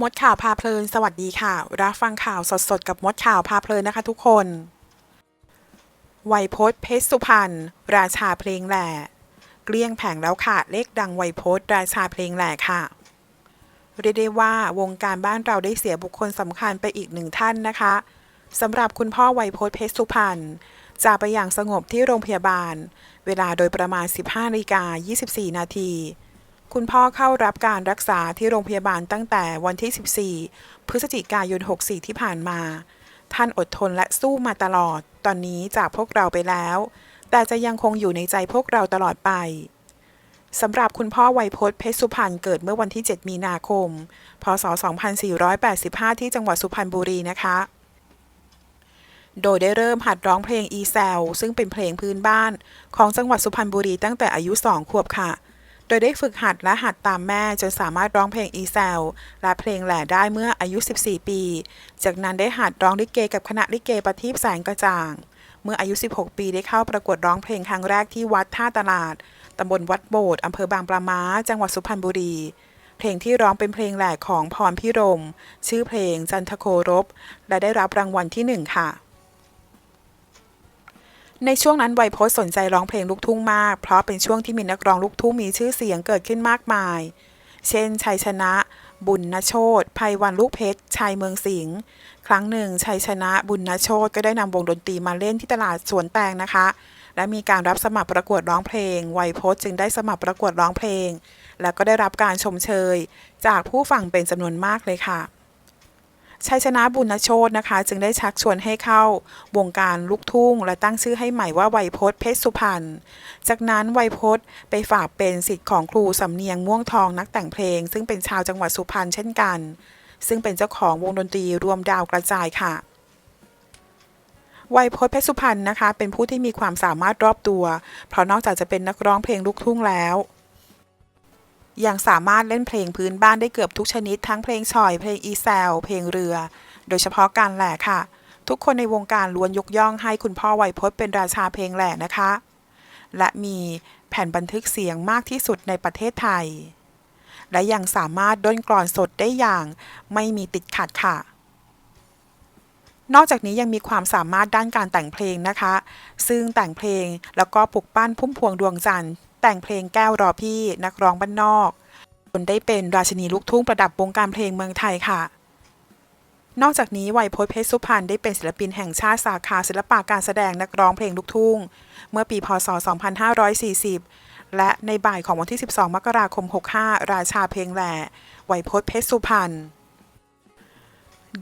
มดข่าวพาเพลิน สวัสดีค่ะ รับฟังข่าวสดๆ กับมดข่าวพาเพลินนะคะทุกคนไวยพจน์เพชรสุพรรณราชาเพลงแหล่เกลี้ยงแผงแล้วค่ะ เลขดังไวยพจน์ราชาเพลงแหล่ค่ะ เรียกได้ว่าวงการบ้านเราได้เสียบุคคลสำคัญไปอีกหนึ่งท่านนะคะสำหรับคุณพ่อไวยพจน์เพชรสุพรรณจากไปอย่างสงบที่โรงพยาบาล เวลาโดยประมาณ 15นาฬิกา24 นาที คุณพ่อเข้ารับการรักษาที่โรงพยาบาลตั้งแต่วันที่ 14 พฤศจิกายน 64 ที่ผ่านมา ท่านอดทนและสู้มาตลอด ตอนนี้จากพวกเราไปแล้ว แต่จะยังคงอยู่ในใจพวกเราตลอดไปสำหรับคุณพ่อไวยพจน์เพชรสุพรรณเกิดเมื่อวันที่ 7 มีนาคม พศ 2485 ที่จังหวัดสุพรรณบุรีนะคะ โดยได้เริ่มหัดร้องเพลงอีแซลซึ่งเป็นเพลงพื้นบ้านของจังหวัดสุพรรณบุรีตั้งแต่อายุ 2 ขวบค่ะ โดยได้ฝึกหัดและหัดตามแม่จนสามารถร้องเพลงอีแซลและเพลงแหล่ได้เมื่ออายุ 14 ปี จากนั้นได้หัดร้องลิเกกับคณะลิเกประทีปแสงกระจ่าง เมื่ออายุ 16 ปีได้เข้าประกวดร้องเพลงครั้งแรกที่วัดท่าตลาดตำบลวัดโบสถ์อำเภอบางปลาม้า จังหวัดสุพรรณบุรี เพลงที่ร้องเป็นเพลงแหล่ของพรพิรม ชื่อเพลงจันทโครบ และได้รับรางวัลที่หนึ่งค่ะ ในช่วงนั้นไวยพจน์สนใจร้องเพลงลูกทุ่งมาก เพราะเป็นช่วงที่มีนักร้องลูกทุ่งมีชื่อเสียงเกิดขึ้นมากมาย เช่น ชัยชนะ บุญนโชตภัยวันลูกเพชรชัยเมืองสิงห์ครั้งหนึ่ง ชัยชนะบุญนโชตก็ได้นำวงดนตรีมาเล่นที่ตลาดสวนแตงนะคะ และมีการรับสมัครประกวดร้องเพลง ไวยพจึงได้สมัครประกวดร้องเพลง และก็ได้รับการชมเชย จากผู้ฟังเป็นจำนวนมากเลยค่ะ ชัยชนะบุญโชตนะคะ จึงได้ชักชวนให้เข้าวงการลูกทุ่ง และตั้งชื่อให้ใหม่ว่าไวยพจน์เพชรสุพรรณ จากนั้นไวยพจน์ไปฝากเป็นสิทธิ์ของครูสำเนียงม่วงทองนักแต่งเพลง ซึ่งเป็นชาวจังหวัดสุพรรณเช่นกัน ซึ่งเป็นเจ้าของวงดนตรีรวมดาวกระจายค่ะไวยพจน์เพชรสุพรรณนะคะ เป็นผู้ที่มีความสามารถรอบตัว เพราะนอกจากจะเป็นนักร้องเพลงลูกทุ่งแล้ว ยังสามารถเล่นเพลงพื้นบ้านได้เกือบทุกชนิด ทั้งเพลงฉ่อย เพลงอีแซลเพลงเรือ โดยเฉพาะการแหล่ค่ะ ทุกคนในวงการล้วนยกย่องให้คุณพ่อไวยพจน์เป็นราชาเพลงแหล่นะคะ และมีแผ่นบันทึกเสียงมากที่สุดในประเทศไทย และยังสามารถด้นกลอนสดได้อย่างไม่มีติดขัดค่ะ นอกจากนี้ยังมีความสามารถด้านการแต่งเพลงนะคะ ซึ่งแต่งเพลงแล้วก็ปลุกปั้นพุ่มพวงดวงจันทร์ แต่งเพลงแก้วรอพี่นักร้องบ้านนอก จนได้เป็นราชินีลูกทุ่งประดับวงการเพลงเมืองไทยค่ะ นอกจากนี้ไวยพจน์เพชรสุพรรณได้เป็นศิลปินแห่งชาติสาขาศิลปะการแสดงนักร้องเพลงลูกทุ่ง เมื่อปีพศ 2540 และในบ่ายของวันที่ 12 มกราคม 65 ราชาเพลงแหล่ไวยพจน์เพชรสุพรรณ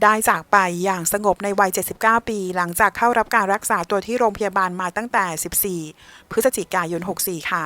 ได้จากไปอย่างสงบในวัย 79 ปี หลังจากเข้ารับการรักษาตัวที่โรงพยาบาลมาตั้งแต่ 14 พฤศจิกายน 64 ค่ะ